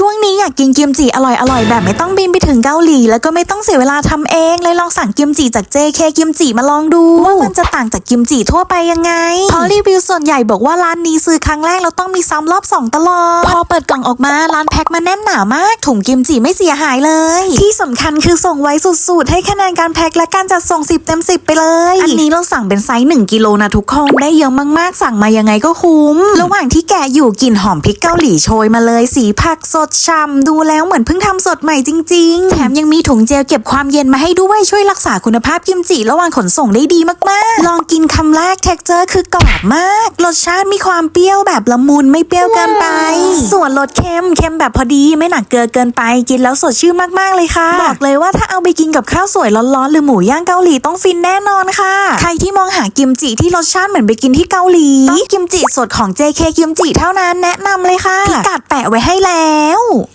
ช่วงนี้อยากกินกิมจิอร่อยๆแบบไม่ต้องบินไปถึงเกาหลี แล้วก็ไม่ต้องเสียเวลาทำเอง เลยลองสั่งกิมจิจาก JK กิมจิมาลองดู ว่ามันจะต่างจากกิมจิทั่วไปยังไงเพราะรีวิวส่วนใหญ่บอกว่าร้านนี้ซื้อครั้งแรกแล้วต้องมีซ้ำรอบสองตลอด พอเปิดกล่องออกมาร้านแพ็คมาแน่นหนามาก ถุงกิมจิไม่เสียหายเลย ที่สำคัญคือส่งไว้สุดๆ ให้คะแนนการแพ็คและการจัดส่ง 10 เต็ม 10 ไปเลย อันนี้เราสั่งเป็นไซส์1กิโลนะทุกคนได้เยอะมากๆ สั่งมายังไงก็คุ้ม ระหว่างที่แกะอยู่กลิ่นหอมพริกเกาหลีโชยมาเลยสีผักสดช่ำดูแล้วเหมือนเพิ่งทำสดใหม่จริง ๆ แถมยังมีถุงเจลเก็บความเย็นมาให้ด้วยช่วยรักษาคุณภาพกิมจิระหว่างขนส่งได้ดีมากๆ ลองกินคำแรกเท็กเจอร์คือกรอบมาก รสชาติมีความเปรี้ยวแบบละมุนไม่เปรี้ยวเกินไป ส่วนรสเค็มเค็มแบบพอดีไม่หนักเกลือเกินไป กินแล้วสดชื่นมากๆเลยค่ะ บอกเลยว่าถ้าเอาไปกินกับข้าวสวยร้อนๆหรือหมูย่างเกาหลีต้องฟินแน่นอนค่ะ ใครที่มองหากิมจิที่รสชาติเหมือนไปกินที่เกาหลีต้องกิมจิสดของ JK กิมจิเท่านั้นแนะนำเลยค่ะพิกัดแปะไว้ให้แล้ว know.